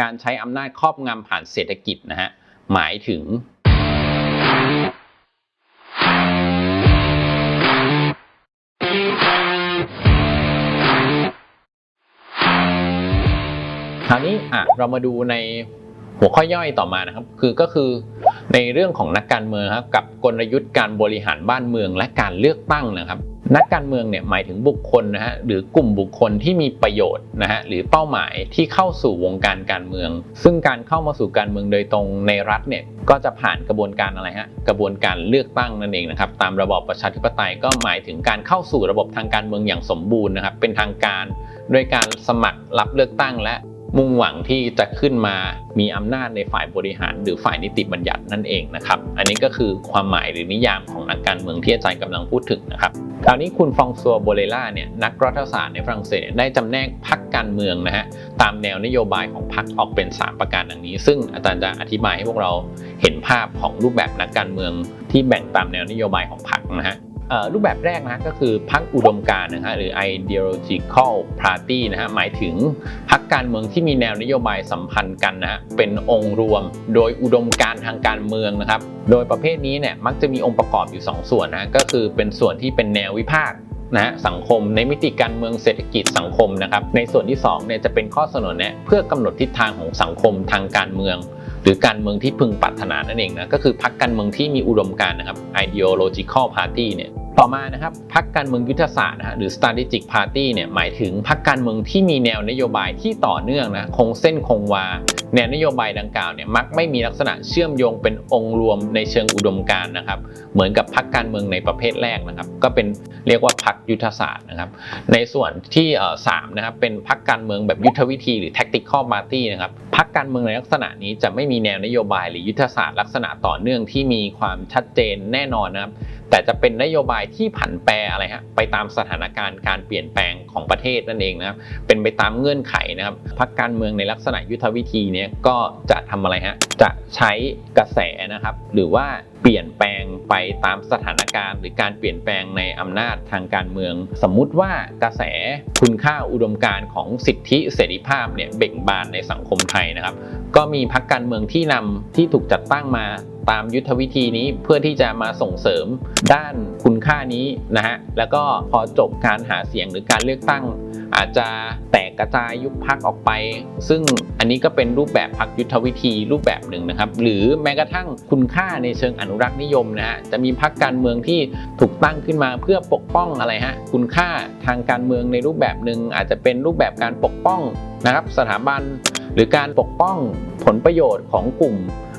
การใช้อำนาจครอบงำผ่านเศรษฐกิจนะฮะหมายถึง คราวนี้อะเรามาดูในหัวข้อย่อยต่อมานะครับ คือก็คือในเรื่องของนักการเมืองครับกับกลยุทธ์การบริหารบ้านเมืองและการเลือกตั้งนะครับ นักการเมืองเนี่ยหมายถึงบุคคลนะฮะหรือกลุ่มบุคคลที่มีประโยชน์นะฮะหรือเป้าหมายที่เข้าสู่วงการการเมือง ซึ่งการเข้ามาสู่การเมืองโดยตรงในรัฐเนี่ยก็จะผ่านกระบวนการอะไรฮะกระบวนการเลือกตั้งนั่นเองนะครับตามระบอบประชาธิปไตยก็หมายถึงการเข้าสู่ระบบทางการเมืองอย่างสมบูรณ์นะครับเป็นทางการ โดยการสมัครรับเลือกตั้งและ มุ่งหวังที่จะขึ้นมามีอำนาจในฝ่ายบริหาร หรือฝ่ายนิติบัญญัตินั่นเองนะครับ อันนี้ก็คือความหมายหรือนิยามของนักการเมืองที่อาจารย์กำลังพูดถึงนะครับคราวนี้คุณฟองซัวโบเลล่าเนี่ยนักรัฐศาสตร์ในฝรั่งเศสได้จำแนกพรรคการเมืองนะฮะตามแนวนโยบายของพรรคออกเป็น 3 ประการดังนี้ ซึ่งอาจารย์จะอธิบายให้พวกเราเห็นภาพของรูปแบบนักการเมืองที่แบ่งตามแนวนโยบายของพรรคนะฮะ รูปแบบแรกนะก็คือพรรคอุดมการนะฮะหรือ ideological party นะฮะหมายถึงพรรคการเมืองที่มีแนวนโยบายสัมพันธ์กันนะฮะเป็นองค์รวมโดยอุดมการทางการเมืองนะครับ โดยประเภทนี้เนี่ยมักจะมีองค์ประกอบอยู่ 2 ส่วนนะก็คือเป็นส่วนที่เป็นแนววิพากษ์นะฮะสังคมในมิติการเมืองเศรษฐกิจสังคมนะครับ ในส่วนที่2เนี่ยจะเป็นข้อเสนอแนะเพื่อกำหนดทิศทางของสังคมทางการเมือง หรือการเมืองที่พึงปรารถนานั่นเองนะก็คือพรรคการเมืองที่มีอุดมการณ์นะครับ ideological party เนี่ย ต่อมานะครับพรรคการเมืองยุทธศาสตร์นะฮะหรือ strategic party เนี่ยหมายถึงพรรคการเมืองที่มีแนวนโยบายที่ต่อเนื่องนะคงเส้นคงวา แนวนโยบายดังกล่าวเนี่ยมักไม่มีลักษณะเชื่อมโยงเป็นองค์รวมในเชิงอุดมการนะครับ เหมือนกับพรรคการเมืองในประเภทแรกนะครับ ก็เป็นเรียกว่าพรรคยุทธศาสตร์นะครับ ในส่วนที่สามนะครับเป็นพรรคการเมืองแบบยุทธวิธีหรือ tactical party นะครับพรรคการเมืองในลักษณะนี้จะไม่มีแนวนโยบายหรือยุทธศาสตร์ลักษณะต่อเนื่องที่มีความชัดเจนแน่นอนนะครับแต่จะเป็นนโยบายที่ผันแปรอะไรฮะไปตามสถานการณ์การเปลี่ยนแปลงของประเทศนั่นเองนะครับเป็นไปตามเงื่อนไขนะครับพรรคการเมืองในลักษณะยุทธวิธีเนี้ยก็จะทำอะไรฮะ จะใช้กระแสนะครับ หรือว่าเปลี่ยนแปลงไปตามสถานการณ์ หรือการเปลี่ยนแปลงในอำนาจทางการเมือง สมมุติว่ากระแสคุณค่าอุดมการณ์ของสิทธิเสรีภาพเนี่ยเบ่งบานในสังคมไทยนะครับ ก็มีพรรคการเมืองที่นำที่ถูกจัดตั้งมา ตามยุทธวิธีนี้เพื่อที่จะมาส่งเสริมด้านคุณค่านี้นะฮะแล้วก็พอจบการหาเสียงหรือการเลือกตั้ง อาจจะแตกกระจายยุบพักออกไป ซึ่งอันนี้ก็เป็นรูปแบบพักยุทธวิธีรูปแบบหนึ่งนะครับ หรือแม้กระทั่งคุณค่าในเชิงอนุรักษ์นิยมนะฮะจะมีพักการเมืองที่ถูกตั้งขึ้นมาเพื่อปกป้องอะไรฮะคุณค่าทางการเมืองในรูปแบบหนึ่งอาจจะเป็นรูปแบบการปกป้องนะครับสถาบันหรือการปกป้องผลประโยชน์ของกลุ่ม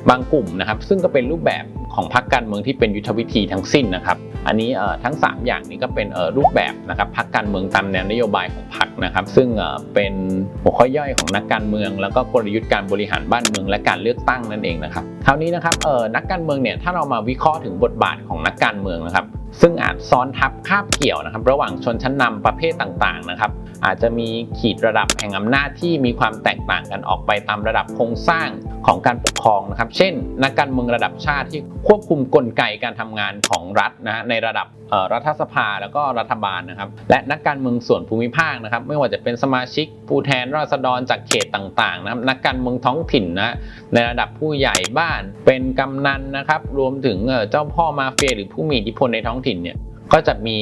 บางกลุ่มนะครับ ซึ่งก็เป็นรูปแบบของพรรคการเมืองที่เป็นยุทธวิธีทั้งสิ้นนะครับ อันนี้ทั้ง 3 อย่างนี้ก็เป็นรูปแบบนะครับพรรคการเมืองตามแนวนโยบายของพรรคนะครับ ซึ่งเป็นหัวข้อย่อยของนักการเมือง แล้วก็กลยุทธ์การบริหารบ้านเมืองและการเลือกตั้งนั่นเองนะครับคราวนี้นะครับนักการเมืองเนี่ยถ้าเรามาวิเคราะห์ถึงบทบาทของนักการเมืองนะครับ ซึ่งอาจซ้อนทับคาบเกี่ยวนะครับ ระหว่างชนชั้นนำประเภทต่างๆนะครับ อาจจะมีขีดระดับแห่งอำนาจที่มีความแตกต่างกันออกไปตามระดับโครงสร้างของการปกครองนะครับ เช่น นักการเมืองระดับชาติที่ควบคุมกลไกการทำงานของรัฐนะฮะในระดับรัฐสภาแล้วก็รัฐบาลนะครับ และนักการเมืองส่วนภูมิภาคนะครับ ไม่ว่าจะเป็นสมาชิกผู้แทนราษฎรจากเขตต่างๆนะครับนักการเมืองท้องถิ่นนะในระดับผู้ใหญ่บ้านเป็นกำนันนะครับ รวมถึงเจ้าพ่อมาเฟียหรือผู้มีอิทธิพลในท้องถิ่นเนี่ยก็จะมี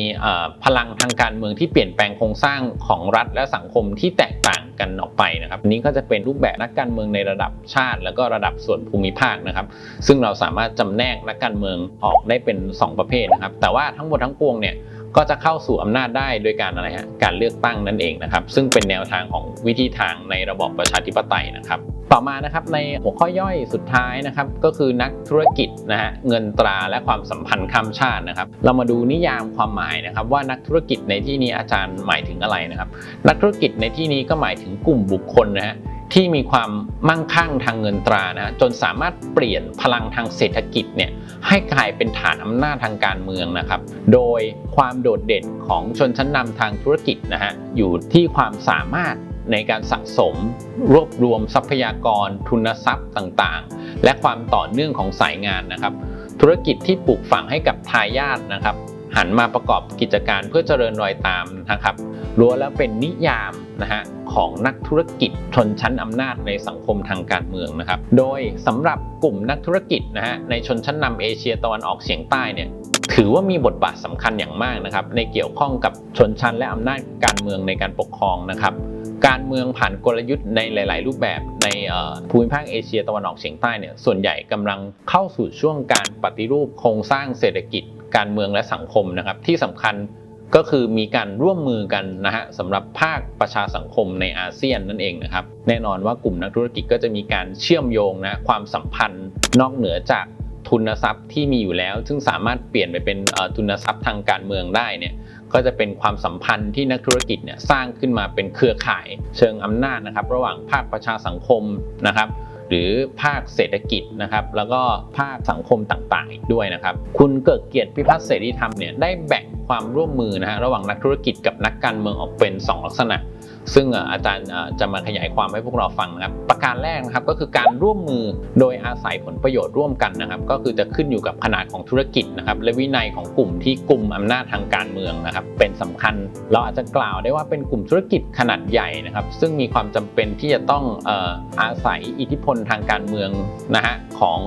พลังทางการเมืองที่เปลี่ยนแปลงโครงสร้างของรัฐและสังคมที่แตกต่างกันออกไปนะครับนี้ก็จะเป็นรูปแบบนักการเมืองในระดับชาติ แล้วก็ระดับส่วนภูมิภาคนะครับ ซึ่งเราสามารถจำแนกนักการเมืองออกได้เป็น 2 ประเภทนะครับ แต่ว่าทั้งหมดทั้งปวงเนี่ย ก็จะเข้าสู่อำนาจได้โดยการอะไรฮะการเลือกตั้งนั่นเองนะครับ ซึ่งเป็นแนวทางของวิธีทางในระบอบประชาธิปไตยนะครับต่อมานะครับในหัวข้อย่อยสุดท้ายนะครับก็คือนักธุรกิจนะฮะเงินตราและความสัมพันธ์ข้ามชาตินะครับ เรามาดูนิยามความหมายนะครับ ว่านักธุรกิจในที่นี้อาจารย์หมายถึงอะไรนะครับ นักธุรกิจในที่นี้ก็หมายถึงกลุ่มบุคคลนะฮะ ที่มีความมั่งคั่งทางเงินตรานะฮะจนสามารถเปลี่ยนพลังทางเศรษฐกิจเนี่ยให้กลายเป็นฐานอำนาจทางการเมืองนะครับ โดยความโดดเด่นของชนชั้นนำทางธุรกิจนะฮะอยู่ที่ความสามารถในการสะสม รวบรวมทรัพยากร ทุนทรัพย์ต่างๆ และความต่อเนื่องของสายงานนะครับ ธุรกิจที่ปลูกฝังให้กับทายาทนะครับ หันมาประกอบกิจการเพื่อเจริญรอยตามนะครับล้วนแล้วเป็นนิยาม นะฮะของนักธุรกิจชนชั้นอำนาจในสังคมทางการเมืองนะครับ โดยสำหรับกลุ่มนักธุรกิจนะฮะในชนชั้นนำเอเชียตะวันออกเฉียงใต้เนี่ยถือว่ามีบทบาทสำคัญอย่างมากนะครับ ในเกี่ยวข้องกับชนชั้นและอำนาจการเมืองในการปกครองนะครับ การเมืองผ่านกลยุทธ์ในหลาย ๆ รูปแบบในภูมิภาคเอเชียตะวันออกเฉียงใต้เนี่ยส่วนใหญ่กำลังเข้าสู่ช่วงการปฏิรูปโครงสร้างเศรษฐกิจ การเมืองและสังคมนะครับ ที่สำคัญ ก็คือมีการร่วมมือกันนะฮะสำหรับภาคประชาสังคมในอาเซียนนั่นเองนะครับแน่นอนว่ากลุ่มนักธุรกิจก็จะมีการเชื่อมโยงนะความสัมพันธ์นอกเหนือจากทุนทรัพย์ที่มีอยู่แล้ว ซึ่งสามารถเปลี่ยนไปเป็นทุนทรัพย์ทางการเมืองได้เนี่ยก็จะเป็นความสัมพันธ์ที่นักธุรกิจเนี่ยสร้างขึ้นมาเป็นเครือข่าย เชิงอำนาจนะครับ ระหว่างภาคประชาสังคมนะครับ หรือภาคเศรษฐกิจนะครับแล้วก็ภาคสังคมต่างๆ อีกด้วยนะครับ คุณเกิดเกียรติพิพัฒน์เสรีธรรมเนี่ยได้แบ่งความร่วมมือนะฮะระหว่างนักธุรกิจกับนักการเมืองออกเป็น 2 ลักษณะ ซึ่งอาจารย์จะมาขยายความให้พวกเราฟังนะครับ ประการแรกนะครับก็คือการร่วมมือโดยอาศัยผลประโยชน์ร่วมกันนะครับ ก็คือจะขึ้นอยู่กับขนาดของธุรกิจนะครับ และวินัยของกลุ่มที่กลุ่มอำนาจทางการเมืองนะครับ เป็นสำคัญ เราอาจจะกล่าวได้ว่าเป็นกลุ่มธุรกิจขนาดใหญ่นะครับ ซึ่งมีความจำเป็นที่จะต้องอาศัยอิทธิพลทางการเมืองนะฮะของ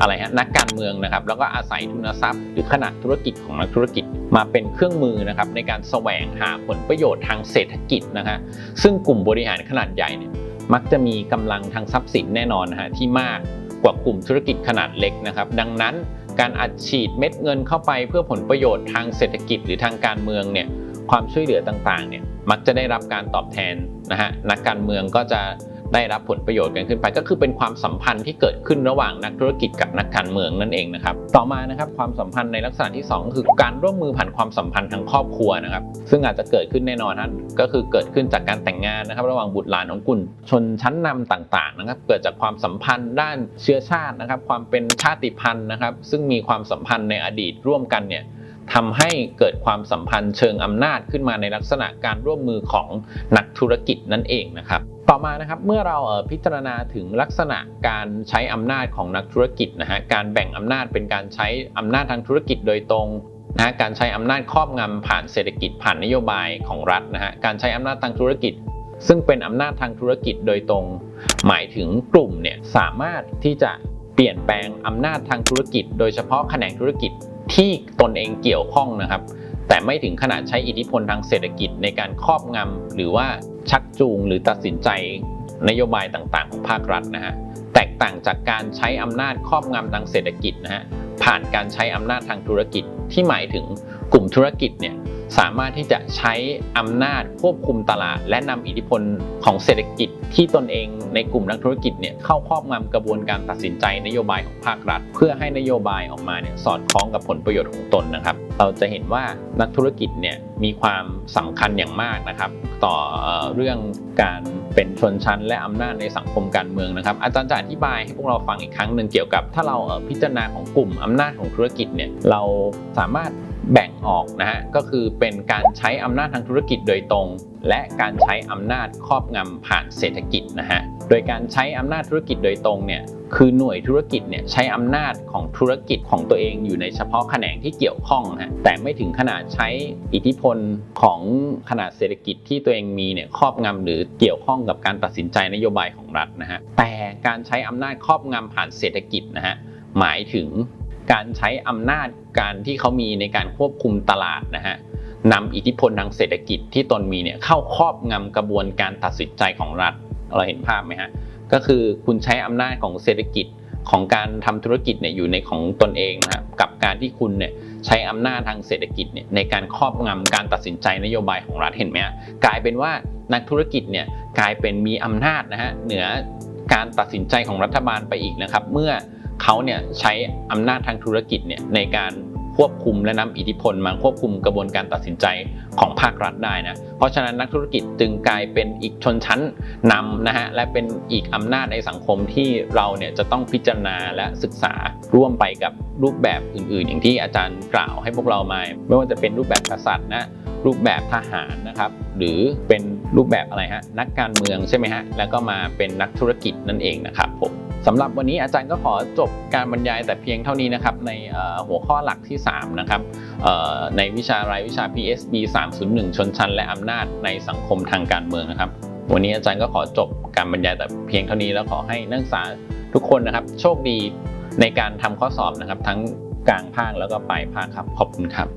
อะไรฮะนักการเมืองนะครับแล้วก็อาศัยทุนทรัพย์ หรือขนาดธุรกิจของนักธุรกิจมาเป็นเครื่องมือนะครับในการแสวงหาผลประโยชน์ทางเศรษฐกิจนะฮะซึ่งกลุ่มบริหารขนาดใหญ่เนี่ยมักจะมีกำลังทางทรัพย์สินแน่นอนนะฮะที่มากกว่ากลุ่มธุรกิจขนาดเล็กนะครับ ดังนั้นการอัดฉีดเม็ดเงินเข้าไปเพื่อผลประโยชน์ทางเศรษฐกิจหรือทางการเมืองเนี่ยความช่วยเหลือต่างๆเนี่ยมักจะได้รับการตอบแทนนะฮะนักการเมืองก็จะ ได้รับผลประโยชน์กันขึ้นไป ก็คือเป็นความสัมพันธ์ที่เกิดขึ้นระหว่างนักธุรกิจกับนักการเมืองนั่นเองนะครับต่อมานะครับความสัมพันธ์ในลักษณะที่สองคือการร่วมมือผ่านความสัมพันธ์ทางครอบครัวนะครับซึ่งอาจจะเกิดขึ้นแน่นอนนะก็คือเกิดขึ้นจากการแต่งงานนะครับ ระหว่างบุตรหลานของกลุ่มชนชั้นนำต่างๆนะครับเกิดจากความสัมพันธ์ด้านเชื้อชาตินะครับ ความเป็นชาติพันธุ์นะครับ ซึ่งมีความสัมพันธ์ในอดีตร่วมกันเนี่ย ทำให้เกิดความสัมพันธ์เชิงอำนาจขึ้นมาในลักษณะการร่วมมือของนักธุรกิจนั่นเองนะครับต่อมานะครับเมื่อเราพิจารณาถึงลักษณะการใช้อำนาจของนักธุรกิจนะฮะการแบ่งอำนาจเป็นการใช้อำนาจทางธุรกิจโดยตรงนะฮะการใช้อำนาจครอบงำผ่านเศรษฐกิจผ่านนโยบายของรัฐนะฮะการใช้อำนาจทางธุรกิจ ซึ่งเป็นอำนาจทางธุรกิจโดยตรง หมายถึงกลุ่มเนี่ยสามารถที่จะเปลี่ยนแปลงอำนาจทางธุรกิจ โดยเฉพาะแขนงธุรกิจ ที่ตนเองเกี่ยวข้องนะครับ แต่ไม่ถึงขนาดใช้อิทธิพลทางเศรษฐกิจในการครอบงำหรือว่าชักจูงหรือตัดสินใจนโยบายต่างๆ ของภาครัฐนะฮะแตกต่างจากการใช้อำนาจครอบงำทางเศรษฐกิจนะฮะผ่านการใช้อำนาจทางธุรกิจที่หมายถึงกลุ่มธุรกิจเนี่ย สามารถที่จะใช้อำนาจควบคุมตลาด และนำอิทธิพลของเศรษฐกิจที่ตนเองในกลุ่มนักธุรกิจเนี่ยเข้าครอบงำกระบวนการตัดสินใจนโยบายของภาครัฐ เพื่อให้นโยบายออกมาเนี่ยสอดคล้องกับผลประโยชน์ของตนนะครับ เราจะเห็นว่านักธุรกิจเนี่ยมีความสำคัญอย่างมากนะครับ ต่อเรื่องการเป็นชนชั้น และอำนาจในสังคมการเมืองนะครับ อาจารย์จะอธิบายให้พวกเราฟังอีกครั้งหนึ่งเกี่ยวกับ ถ้าเราพิจารณาของกลุ่มอำนาจของธุรกิจเนี่ยเราสามารถ แบ่งออกนะฮะก็คือเป็นการใช้อำนาจทางธุรกิจโดยตรง และการใช้อำนาจครอบงำผ่านเศรษฐกิจนะฮะโดยการใช้อำนาจธุรกิจโดยตรงเนี่ยคือหน่วยธุรกิจเนี่ยใช้อำนาจของธุรกิจของตัวเองอยู่ในเฉพาะแขนงที่เกี่ยวข้องฮะแต่ไม่ถึงขนาดใช้อิทธิพลของขนาดเศรษฐกิจที่ตัวเองมีเนี่ยครอบงำหรือเกี่ยวข้องกับการตัดสินใจนโยบายของรัฐนะฮะแต่การใช้อำนาจครอบงำผ่านเศรษฐกิจนะฮะหมายถึง การใช้อำนาจการที่เขามีในการควบคุมตลาดนะฮะนำอิทธิพลทางเศรษฐกิจที่ตนมีเนี่ยเข้าครอบงำกระบวนการตัดสินใจของรัฐ เราเห็นภาพไหมฮะก็คือคุณใช้อำนาจของเศรษฐกิจของการทำธุรกิจเนี่ยอยู่ในของตนเองนะครับกับการที่คุณเนี่ยใช้อำนาจทางเศรษฐกิจเนี่ยในการครอบงำการตัดสินใจนโยบายของรัฐเห็นไหมฮะกลายเป็นว่านักธุรกิจเนี่ยกลายเป็นมีอำนาจนะฮะเหนือการตัดสินใจของรัฐบาลไปอีกนะครับ เมื่อ เขาเนี่ยใช้อำนาจทางธุรกิจเนี่ยในการควบคุมและนำอิทธิพลมาควบคุมกระบวนการตัดสินใจของภาครัฐได้นะ เพราะฉะนั้นนักธุรกิจจึงกลายเป็นอีกชนชั้นนำนะฮะและเป็นอีกอำนาจในสังคมที่เราเนี่ยจะต้องพิจารณาและศึกษาร่วมไปกับรูปแบบอื่น ๆ อย่างที่อาจารย์กล่าวให้พวกเรามา ไม่ว่าจะเป็นรูปแบบกษัตริย์นะรูปแบบทหารนะครับหรือเป็นรูปแบบอะไรฮะนักการเมืองใช่ไหมฮะแล้วก็มาเป็นนักธุรกิจนั่นเองนะครับผม สำหรับวันนี้อาจารย์ก็ขอจบการบรรยายแต่เพียงเท่านี้นะครับในหัวข้อหลักที่ 3 นะครับในวิชารายวิชา PSB 301 ชนชั้น และอำนาจในสังคมทางการเมืองนะครับ วันนี้อาจารย์ก็ขอจบการบรรยายแต่เพียงเท่านี้แล้วขอให้นักศึกษาทุกคนนะครับ โชคดีในการทำข้อสอบนะครับ ทั้งกลางภาคแล้วก็ปลายภาคครับขอบคุณครับ